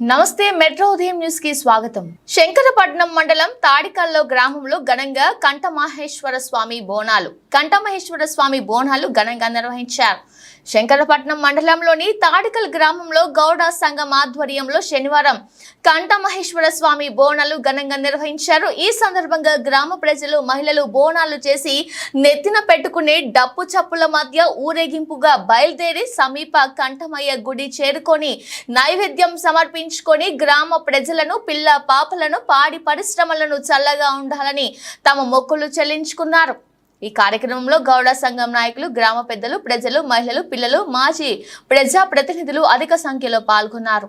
నమస్తే మెట్రో ఉదయం న్యూస్కి స్వాగతం. శంకరపట్నం మండలం తాడికల్లో గ్రామంలో ఘనంగా కంఠమహేశ్వర స్వామి బోనాలు. కంఠమహేశ్వర స్వామి బోనాలు ఘనంగా నిర్వహించారు. శంకరపట్నం మండలంలోని తాడికల్ గ్రామంలో గౌడ సంఘం ఆధ్వర్యంలో శనివారం కంఠమహేశ్వర స్వామి బోనాలు ఘనంగా నిర్వహించారు. ఈ సందర్భంగా గ్రామ ప్రజలు మహిళలు బోనాలు చేసి నెత్తిన పెట్టుకుని డప్పు చప్పుల మధ్య ఊరేగింపుగా బయలుదేరి సమీప కంఠమయ్య గుడి చేరుకొని నైవేద్యం సమర్పించుకొని గ్రామ ప్రజలను పిల్ల పాపలను పాడి పరిశ్రమలను చల్లగా ఉండాలని తమ మొక్కులు చెల్లించుకున్నారు. ఈ కార్యక్రమంలో గౌడ సంఘం నాయకులు గ్రామ పెద్దలు ప్రజలు మహిళలు పిల్లలు మాజీ ప్రజా ప్రతినిధులు అధిక సంఖ్యలో పాల్గొన్నారు.